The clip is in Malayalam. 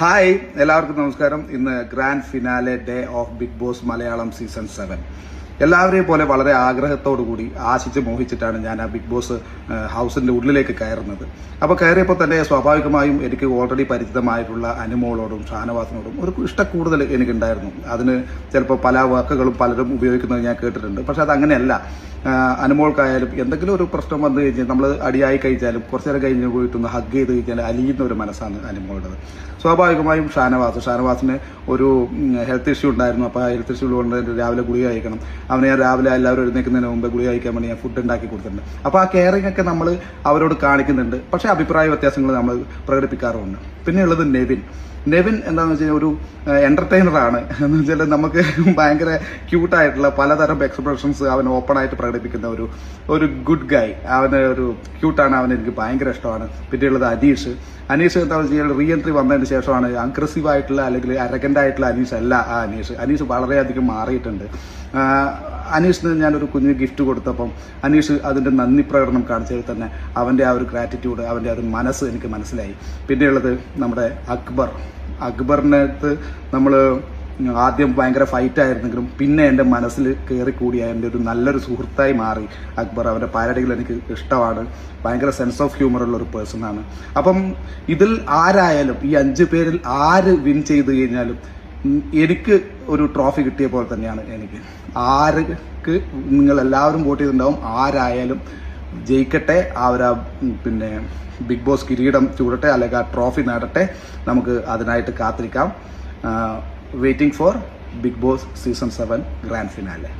ഹായ് എല്ലാവർക്കും നമസ്കാരം. ഇന്ന് grand finale day of Bigg Boss Malayalam season seven. എല്ലാവരെയും പോലെ വളരെ ആഗ്രഹത്തോടു കൂടി ആശിച്ച് മോഹിച്ചിട്ടാണ് ഞാൻ ആ ബിഗ് ബോസ് ഹൗസിന്റെ ഉള്ളിലേക്ക് കയറുന്നത്. അപ്പോൾ കയറിയപ്പോൾ തന്നെ സ്വാഭാവികമായും എനിക്ക് ഓൾറെഡി പരിചിതമായിട്ടുള്ള അനുമോളോടും ഷാനവാസിനോടും ഒരു ഇഷ്ടക്കൂടുതൽ എനിക്കുണ്ടായിരുന്നു. അതിന് ചിലപ്പോൾ പല വാക്കുകളും പലരും ഉപയോഗിക്കുന്നത് ഞാൻ കേട്ടിട്ടുണ്ട്. പക്ഷെ അതങ്ങനെയല്ല. അനുമോൾക്കായാലും എന്തെങ്കിലും ഒരു പ്രശ്നം വന്നു കഴിഞ്ഞാൽ നമ്മൾ അടിയായി കഴിച്ചാലും കുറച്ച് നേരം കഴിഞ്ഞ് പോയിട്ടൊന്ന് ഹഗ് ചെയ്ത് കഴിഞ്ഞാൽ അലിയുന്ന ഒരു മനസ്സാണ് അനുമോളുടേത്. സ്വാഭാവികമായും ഷാനവാസ് ഷാനവാസിന് ഒരു ഹെൽത്ത് ഇഷ്യൂ ഉണ്ടായിരുന്നു. അപ്പോൾ ആ ഹെൽത്ത് ഇഷ്യൂ കൊണ്ട് രാവിലെ ഗുളിക കഴിക്കണം. അവനെ രാവിലെ എല്ലാവരും എഴുന്നേൽക്കുന്നതിന് മുമ്പ് ഗുളി കഴിക്കാൻ വേണ്ടി ഞാൻ ഫുഡ് ഉണ്ടാക്കി കൊടുത്തിട്ടുണ്ട്. അപ്പോൾ ആ കെയറിംഗ് ഒക്കെ നമ്മൾ അവരോട് കാണിക്കുന്നുണ്ട്. പക്ഷേ അഭിപ്രായ വ്യത്യാസങ്ങൾ നമ്മൾ പ്രകടിപ്പിക്കാറുമുണ്ട്. പിന്നെ ഉള്ളത് നെവിൻ. നെവിൻ എന്താണെന്ന് കഴിഞ്ഞാൽ ഒരു എന്റർടൈനർ ആണ്. എന്ന് വെച്ചാൽ നമുക്ക് ഭയങ്കര ക്യൂട്ടായിട്ടുള്ള പലതരം എക്സ്പ്രഷൻസ് അവൻ ഓപ്പൺ ആയിട്ട് പ്രകടിപ്പിക്കുന്ന ഒരു ഒരു ഗുഡ് ഗൈ അവന് ഒരു ക്യൂട്ടാണ് അവൻ എനിക്ക് ഭയങ്കര ഇഷ്ടമാണ്. പിന്നെയുള്ളത് അനീഷ്. അനീഷ് എന്താണെന്ന് കഴിഞ്ഞാൽ റീ എൻട്രി വന്നതിന് ശേഷമാണ് അഗ്രസീവ് ആയിട്ടുള്ള അല്ലെങ്കിൽ അരഗന്റ് ആയിട്ടുള്ള അനീഷ് അല്ല ആ അനീഷ്. അനീഷ് വളരെയധികം മാറിയിട്ടുണ്ട്. അനീഷിന് ഞാനൊരു കുഞ്ഞു ഗിഫ്റ്റ് കൊടുത്തപ്പം അനീഷ് അതിന്റെ നന്ദി പ്രകടനം കാണിച്ചതിൽ തന്നെ അവന്റെ ആ ഒരു ഗ്രാറ്റിറ്റ്യൂഡ് അവന്റെ ആ ഒരു മനസ്സ് എനിക്ക് മനസ്സിലായി. പിന്നെയുള്ളത് നമ്മുടെ അക്ബർ. അക്ബറിനകത്ത് നമ്മൾ ആദ്യം ഭയങ്കര ഫൈറ്റ് ആയിരുന്നെങ്കിലും പിന്നെ എന്റെ മനസ്സിൽ കയറി കൂടിയ എന്റെ ഒരു നല്ലൊരു സുഹൃത്തായി മാറി അക്ബർ. അവന്റെ പാരഡികൾ എനിക്ക് ഇഷ്ടമാണ്. ഭയങ്കര സെൻസ് ഓഫ് ഹ്യൂമർ ഉള്ള ഒരു പേഴ്സൺ ആണ്. അപ്പം ഇതിൽ ആരായാലും ഈ അഞ്ച് പേരിൽ ആര് വിൻ ചെയ്ത് കഴിഞ്ഞാലും എനിക്ക് ഒരു ട്രോഫി കിട്ടിയ പോലെ തന്നെയാണ് എനിക്ക്. ആർക്ക് നിങ്ങൾ എല്ലാവരും വോട്ട് ചെയ്തിട്ടുണ്ടാവും ആരായാലും ജയിക്കട്ടെ അവരാ ഉം, പിന്നെ ബിഗ് ബോസ് കിരീടം ചൂടട്ടെ അല്ലെങ്കിൽ ആ ട്രോഫി നേടട്ടെ നമുക്ക് അതിനായിട്ട് കാത്തിരിക്കാം. Waiting for Bigg Boss season seven grand finale